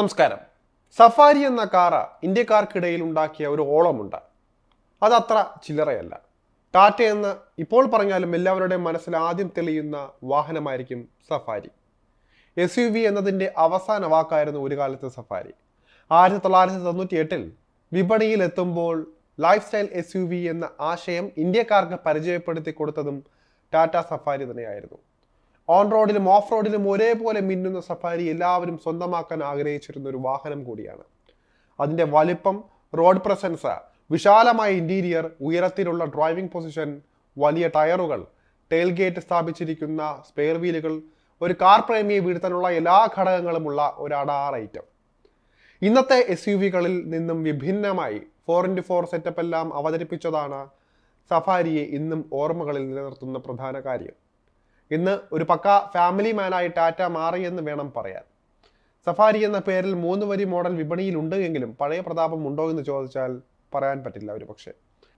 നമസ്കാരം. സഫാരി എന്ന കാറ ഇന്ത്യക്കാർക്കിടയിൽ ഉണ്ടാക്കിയ ഒരു ഓളമുണ്ട്. അതത്ര ചില്ലറയല്ല. ടാറ്റ എന്ന് ഇപ്പോൾ പറഞ്ഞാലും എല്ലാവരുടെയും മനസ്സിൽ ആദ്യം തെളിയുന്ന വാഹനമായിരിക്കും സഫാരി. എസ് യു വി എന്നതിന്റെ അവസാന വാക്കായിരുന്നു ഒരു കാലത്ത് സഫാരി. ആയിരത്തി തൊള്ളായിരത്തി തൊണ്ണൂറ്റി എട്ടിൽ വിപണിയിൽ എത്തുമ്പോൾ lifestyle S U V എന്ന ആശയം ഇന്ത്യക്കാർക്ക് പരിചയപ്പെടുത്തി കൊടുത്തതും ടാറ്റ സഫാരി തന്നെയായിരുന്നു. ഓൺ റോഡിലും ഓഫ് റോഡിലും ഒരേപോലെ മിന്നുന്ന സഫാരി എല്ലാവരും സ്വന്തമാക്കാൻ ആഗ്രഹിച്ചിരുന്ന ഒരു വാഹനം കൂടിയാണ്. അതിന്റെ വലിപ്പം റോഡ് പ്രസൻസ് വിശാലമായ ഇന്റീരിയർ ഉയരത്തിലുള്ള ഡ്രൈവിംഗ് പൊസിഷൻ വലിയ ടയറുകൾ ടെയിൽ ഗേറ്റ് സ്ഥാപിച്ചിരിക്കുന്ന സ്പെയർ വീലുകൾ ഒരു കാർ പ്രേമിയെ വീഴ്ത്താനുള്ള എല്ലാ ഘടകങ്ങളുമുള്ള ഒരു അടാർ ഐറ്റം ഇന്നത്തെ എസ് യു വികളിൽ നിന്നും വിഭിന്നമായി ഫോർ ഇന്റു ഫോർ സെറ്റപ്പ് എല്ലാം അവതരിപ്പിച്ചതാണ് സഫാരിയെ ഇന്നും ഓർമ്മകളിൽ നിലനിർത്തുന്ന പ്രധാന കാര്യം. ഇന്ന് ഒരു പക്ക ഫാമിലി മാനായി ടാറ്റ മാറിയെന്ന് വേണം പറയാൻ. സഫാരി എന്ന പേരിൽ മൂന്ന് വരി മോഡൽ വിപണിയിലുണ്ട് എങ്കിലും പഴയ പ്രതാപം ഉണ്ടോ എന്ന് ചോദിച്ചാൽ പറയാൻ പറ്റില്ല ഒരു പക്ഷേ.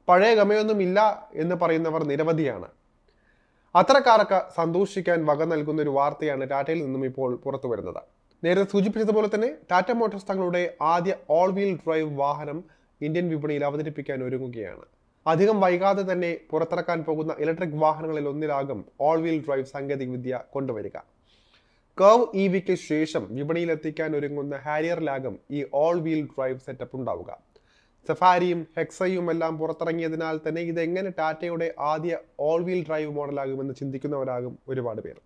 പഴയ ഗമയൊന്നും ഇല്ല എന്ന് പറയുന്നവർ നിരവധിയാണ്. അത്തരക്കാർക്ക് സന്തോഷിക്കാൻ വക നൽകുന്ന ഒരു വാർത്തയാണ് ടാറ്റയിൽ നിന്നും ഇപ്പോൾ പുറത്തു വരുന്നത്. നേരത്തെ സൂചിപ്പിച്ചതുപോലെ തന്നെ ടാറ്റ മോട്ടോഴ്സ് തങ്ങളുടെ ആദ്യ ഓൾ വീൽ ഡ്രൈവ് വാഹനം ഇന്ത്യൻ വിപണിയിൽ അവതരിപ്പിക്കാൻ ഒരുങ്ങുകയാണ്. അധികം വൈകാതെ തന്നെ പുറത്തിറക്കാൻ പോകുന്ന ഇലക്ട്രിക് വാഹനങ്ങളിൽ ഒന്നിലാകും ഓൾ വീൽ ഡ്രൈവ് സാങ്കേതികവിദ്യ കൊണ്ടുവരിക. കർവ് ഇ വിക്ക് ശേഷം വിപണിയിൽ എത്തിക്കാൻ ഒരുങ്ങുന്ന ഹാരിയറിലാകും ഈ ഓൾ വീൽ ഡ്രൈവ് സെറ്റപ്പ് ഉണ്ടാവുക. സഫാരിയും ഹെക്സയും എല്ലാം പുറത്തിറങ്ങിയതിനാൽ തന്നെ ഇത് എങ്ങനെ ടാറ്റയുടെ ആദ്യ ഓൾ വീൽ ഡ്രൈവ് മോഡലാകുമെന്ന് ചിന്തിക്കുന്നവരാകും ഒരുപാട് പേർ.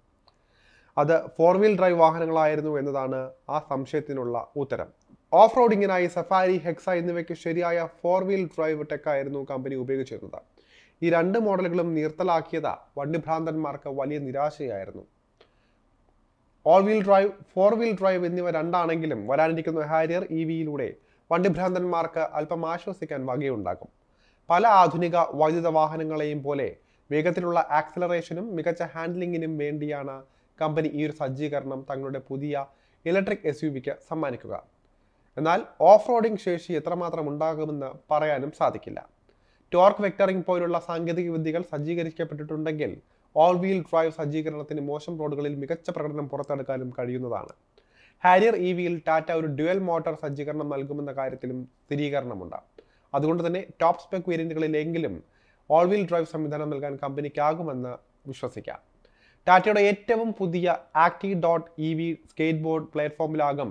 അത് ഫോർ വീൽ ഡ്രൈവ് വാഹനങ്ങളായിരുന്നു എന്നതാണ് ആ സംശയത്തിനുള്ള ഉത്തരം. ഓഫ് റോഡിങ്ങിനായി സഫാരി ഹെക്സ എന്നിവയ്ക്ക് ശരിയായ ഫോർ വീൽ ഡ്രൈവ് ടെക്കായിരുന്നു കമ്പനി ഉപയോഗിച്ചിരുന്നത്. ഈ രണ്ട് മോഡലുകളും നിർത്തലാക്കിയത് വണ്ടിഭ്രാന്തന്മാർക്ക് വലിയ നിരാശയായിരുന്നു. All wheel drive four wheel drive എന്നിവ രണ്ടാണെങ്കിലും വരാനിരിക്കുന്ന ഹാരിയർ ഇ വിയിലൂടെ വണ്ടിഭ്രാന്തന്മാർക്ക് അല്പം ആശ്വസിക്കാൻ വകയുണ്ടാക്കും പല ആധുനിക വൈദ്യുത വാഹനങ്ങളെയും പോലെ വേഗത്തിലുള്ള ആക്സലറേഷനും മികച്ച ഹാൻഡ്ലിങ്ങിനും വേണ്ടിയാണ് കമ്പനി ഈ ഒരു സജ്ജീകരണം തങ്ങളുടെ പുതിയ ഇലക്ട്രിക് എസ് യു വിക്ക് സമ്മാനിക്കുക. എന്നാൽ ഓഫ് റോഡിംഗ് ശേഷി എത്രമാത്രം ഉണ്ടാകുമെന്ന് പറയാനും സാധിക്കില്ല. ടോർക്ക് വെക്ടറിംഗ് പോലുള്ള സാങ്കേതിക വിദ്യകൾ സജ്ജീകരിക്കപ്പെട്ടിട്ടുണ്ടെങ്കിൽ ഓൾ വീൽ ഡ്രൈവ് സജ്ജീകരണത്തിന് മോശം റോഡുകളിൽ മികച്ച പ്രകടനം പുറത്തെടുക്കാനും കഴിയുന്നതാണ്. ഹാരിയർ ഇ വിയിൽ ടാറ്റ ഒരു ഡ്യുവൽ മോട്ടോർ സജ്ജീകരണം നൽകുമെന്ന കാര്യത്തിലും സ്ഥിരീകരണമുണ്ട്. അതുകൊണ്ട് തന്നെ ടോപ്പ് സ്പെക് വേരിയന്റുകളിലെങ്കിലും ഓൾ വീൽ ഡ്രൈവ് സംവിധാനം നൽകാൻ കമ്പനിക്കാകുമെന്ന് വിശ്വസിക്കാം. ടാറ്റയുടെ ഏറ്റവും പുതിയ acti dot E V skateboard പ്ലാറ്റ്ഫോമിലാകും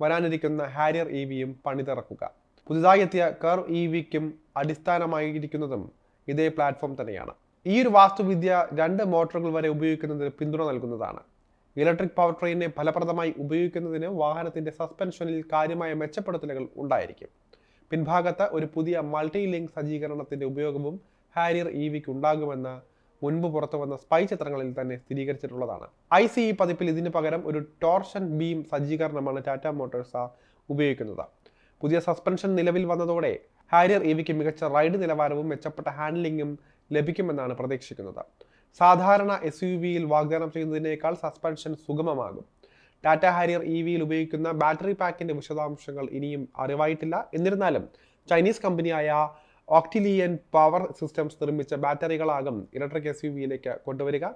വരാനിരിക്കുന്ന ഹാരിയർ ഇ വിയും പണിതിറക്കുക. പുതുതായി എത്തിയ കർവ് ഇ വിക്കും അടിസ്ഥാനമായിരിക്കുന്നതും ഇതേ പ്ലാറ്റ്ഫോം തന്നെയാണ്. ഈ ഒരു വാസ്തുവിദ്യ രണ്ട് മോട്ടോറുകൾ വരെ ഉപയോഗിക്കുന്നതിന് പിന്തുണ നൽകുന്നതാണ്. ഇലക്ട്രിക് പവർ ട്രെയിനെ ഫലപ്രദമായി ഉപയോഗിക്കുന്നതിന് വാഹനത്തിന്റെ സസ്പെൻഷനിൽ കാര്യമായ മെച്ചപ്പെടുത്തലുകൾ ഉണ്ടായിരിക്കും. പിൻഭാഗത്ത് ഒരു പുതിയ മൾട്ടി ലിങ്ക് സജ്ജീകരണത്തിന്റെ ഉപയോഗവും ഹാരിയർ ഇ വിക്ക് ഉണ്ടാകുമെന്ന് മുൻപ് പുറത്തു വന്ന സ്പൈ ചിത്രങ്ങളിൽ തന്നെ സ്ഥിരീകരിച്ചിട്ടുള്ളതാണ്. ഐ സി ഇ പതിപ്പിൽ ഇതിന് പകരം ഒരു ടോർഷൻ ബീം സജ്ജീകരണമാണ് ടാറ്റ മോട്ടോഴ്സ് ഉപയോഗിക്കുന്നത്. പുതിയ സസ്പെൻഷൻ നിലവിൽ വന്നതോടെ ഹാരിയർ ഇവയ്ക്ക് മികച്ച റൈഡ് നിലവാരവും മെച്ചപ്പെട്ട ഹാൻഡ്ലിംഗും ലഭിക്കുമെന്നാണ് പ്രതീക്ഷിക്കുന്നത്. സാധാരണ എസ് യു വിയിൽ വാഗ്ദാനം ചെയ്യുന്നതിനേക്കാൾ സസ്പെൻഷൻ സുഗമമാകും. ടാറ്റ ഹാരിയർ ഇ വിയിൽ ഉപയോഗിക്കുന്ന ബാറ്ററി പാക്കിന്റെ വിശദാംശങ്ങൾ ഇനിയും അറിവായിട്ടില്ല. എന്നിരുന്നാലും ചൈനീസ് കമ്പനിയായ ഓക്ടിലിയൻ പവർ സിസ്റ്റംസ് നിർമ്മിച്ച ബാറ്ററികളാകും ഇലക്ട്രിക് എസ് യു വിയിലേക്ക് കൊണ്ടുവരിക.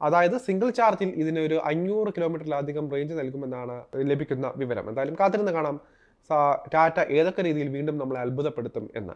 അതായത് സിംഗിൾ ചാർജിൽ ഇതിന് ഒരു അഞ്ഞൂറ് കിലോമീറ്ററിലധികം റേഞ്ച് നൽകുമെന്നാണ് ലഭിക്കുന്ന വിവരം. എന്തായാലും കാത്തിരുന്ന് കാണാം. ടാറ്റ ഏതൊക്കെ രീതിയിൽ വീണ്ടും നമ്മളെ അത്ഭുതപ്പെടുത്തും എന്ന്.